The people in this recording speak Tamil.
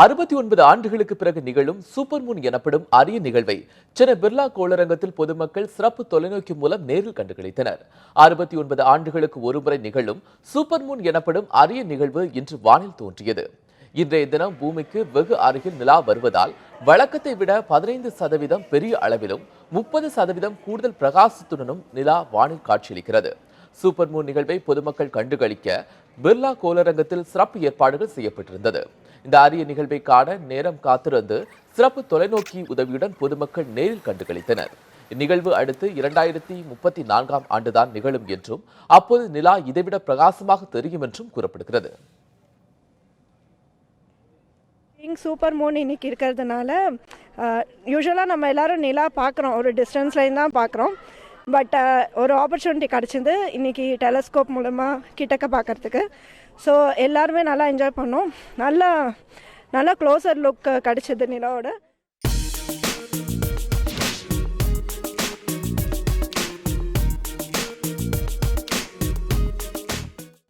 அறுபத்தி ஒன்பது ஆண்டுகளுக்கு பிறகு நிகழும் சூப்பர் மூன் எனப்படும் அரிய நிகழ்வை சென்னை பிர்லா கோளரங்கத்தில் பொதுமக்கள் சிறப்பு தொலைநோக்கி மூலம் நேரில் கண்டுகளித்தனர். அறுபத்தி ஒன்பது ஆண்டுகளுக்கு ஒருமுறை நிகழும் சூப்பர் மூன் எனப்படும் அரிய நிகழ்வு இன்று வானில் தோன்றியது. இன்றைய தினம் பூமிக்கு வெகு அருகில் நிலா வருவதால் வழக்கத்தை விட பதினைந்து சதவீதம் பெரிய அளவிலும் முப்பது சதவீதம் கூடுதல் பிரகாசத்துடனும் நிலா வானில் காட்சியளிக்கிறது. சூப்பர் மூன் நிகழ்வை பொதுமக்கள் கண்டுகளிக்க பிர்லா கோளரங்கத்தில் சிறப்பு ஏற்பாடுகள் செய்யப்பட்டிருந்தது. இந்த அரிய நிகழ்வை காண நேரம் காத்திருந்து சிறப்பு தொலைநோக்கி உதவியுடன் பொதுமக்கள் நேரில் கண்டுகளித்தனர் இந்நிகழ்வு அடுத்து இரண்டாயிரத்தி முப்பத்தி நான்காம் ஆண்டுதான் நிகழும் என்றும் அப்போது நிலா இதைவிட பிரகாசமாக தெரியும் என்றும் கூறப்படுகிறது. கிங் சூப்பர் மூன் இன்னைக்கு இருக்கிறதுனால யூஸ்வலாக நம்ம எல்லாரும் நிலா பார்க்குறோம் ஒரு டிஸ்டன்ஸ்லேருந்து தான் பார்க்குறோம் பட் ஒரு ஆப்பர்ச்சுனிட்டி கிடச்சிது இன்றைக்கி டெலஸ்கோப் மூலமாக கிட்டக்க பார்க்குறதுக்கு ஸோ எல்லாருமே நல்லா என்ஜாய் பண்ணோம். நல்லா நல்லா க்ளோசர் லுக் கிடச்சிது நிலாவோட.